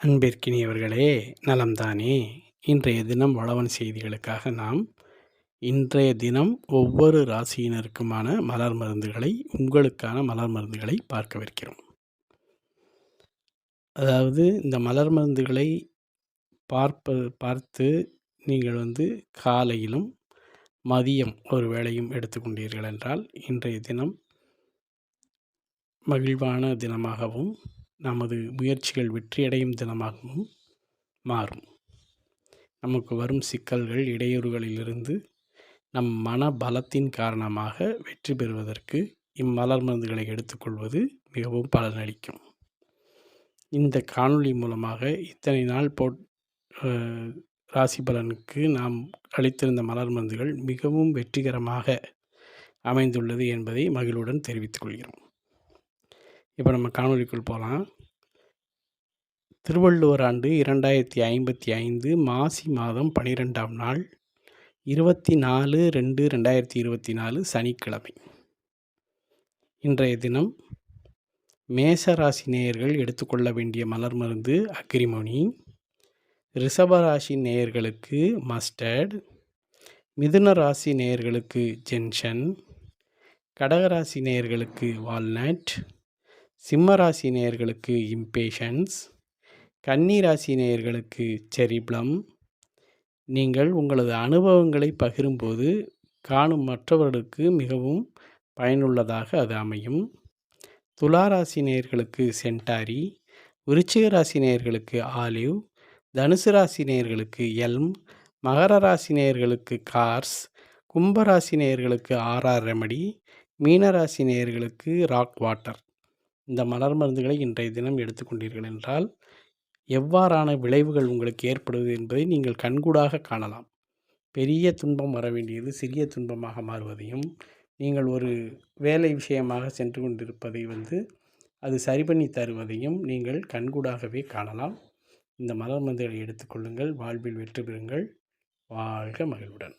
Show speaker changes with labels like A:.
A: அன்பிற்கினியவர்களே நலம்தானே. இன்றைய தினம் வளவன் செய்திகளுக்காக நாம் இன்றைய தினம் ஒவ்வொரு ராசியினருக்குமான மலர் மருந்துகளை உங்களுக்கான மலர் மருந்துகளை பார்க்கவிருக்கிறோம். அதாவது இந்த மலர் மருந்துகளை பார்ப்ப பார்த்து நீங்கள் வந்து காலையிலும் மதியம் ஒரு வேளையும் எடுத்துக்கொண்டீர்கள் என்றால் இன்றைய தினம் மகிழ்வான தினமாகவும் நமது முயற்சிகள் வெற்றியடையும் தினமாகவும் மாறும். நமக்கு வரும் சிக்கல்கள் இடையூறுகளிலிருந்து நம் மன பலத்தின் காரணமாக வெற்றி பெறுவதற்கு இம்மலர் மருந்துகளை எடுத்துக்கொள்வது மிகவும் பலனளிக்கும். இந்த காணொளி மூலமாக இத்தனை நாள் போட் ராசி பலனுக்கு நாம் அளித்திருந்த மலர் மருந்துகள் மிகவும் வெற்றிகரமாக அமைந்துள்ளது என்பதை மகிழ்வுடன் தெரிவித்துக் கொள்கிறோம். இப்போ நம்ம காணொலிக்குள் போகலாம். திருவள்ளுவர் ஆண்டு இரண்டாயிரத்தி ஐம்பத்தி ஐந்து மாசி மாதம் பனிரெண்டாம் நாள் இருபத்தி நாலு ரெண்டு ரெண்டாயிரத்தி இருபத்தி நாலு சனிக்கிழமை. இன்றைய தினம் மேசராசி நேயர்கள் எடுத்துக்கொள்ள வேண்டிய மலர் மருந்து அக்ரிமோனி. ரிஷபராசி நேயர்களுக்கு மஸ்டர்ட். மிதுன ராசி நேயர்களுக்கு ஜென்ஷன். கடகராசி நேயர்களுக்கு வால்நட். சிம்மராசி நேயர்களுக்கு இம்பேஷன்ஸ் கன்னிராசி நேயர்களுக்கு செரிப்ளம். நீங்கள் உங்களது அனுபவங்களை பகிரும்போது காணும் மற்றவர்களுக்கு மிகவும் பயனுள்ளதாக அது அமையும். துளாராசி நேயர்களுக்கு சென்டாரி விருச்சிக ராசி நேயர்களுக்கு ஆலிவ் தனுசு ராசி நேயர்களுக்கு எல்ம் மகர ராசி நேயர்களுக்கு கார்ஸ் கும்பராசி நேயர்களுக்கு ஆர்ஆர் ரெமடி மீனராசி நேயர்களுக்கு ராக் வாட்டர். இந்த மலர் மருந்துகளை இன்றைய தினம் எடுத்துக்கொண்டீர்கள் என்றால் எவ்வாறான விளைவுகள் உங்களுக்கு ஏற்படுவது என்பதை நீங்கள் கண்கூடாக காணலாம். பெரிய துன்பம் வர வேண்டியது சிறிய துன்பமாக மாறுவதையும் நீங்கள் ஒரு வேலை விஷயமாக சென்று கொண்டிருப்பதை வந்து அது சரி பண்ணி தருவதையும் நீங்கள் கண்கூடாகவே காணலாம். இந்த மலர் மருந்துகளை எடுத்துக்கொள்ளுங்கள் வாழ்வில் வெற்றி பெறுங்கள். வாழ்க மகிழ்வுடன்.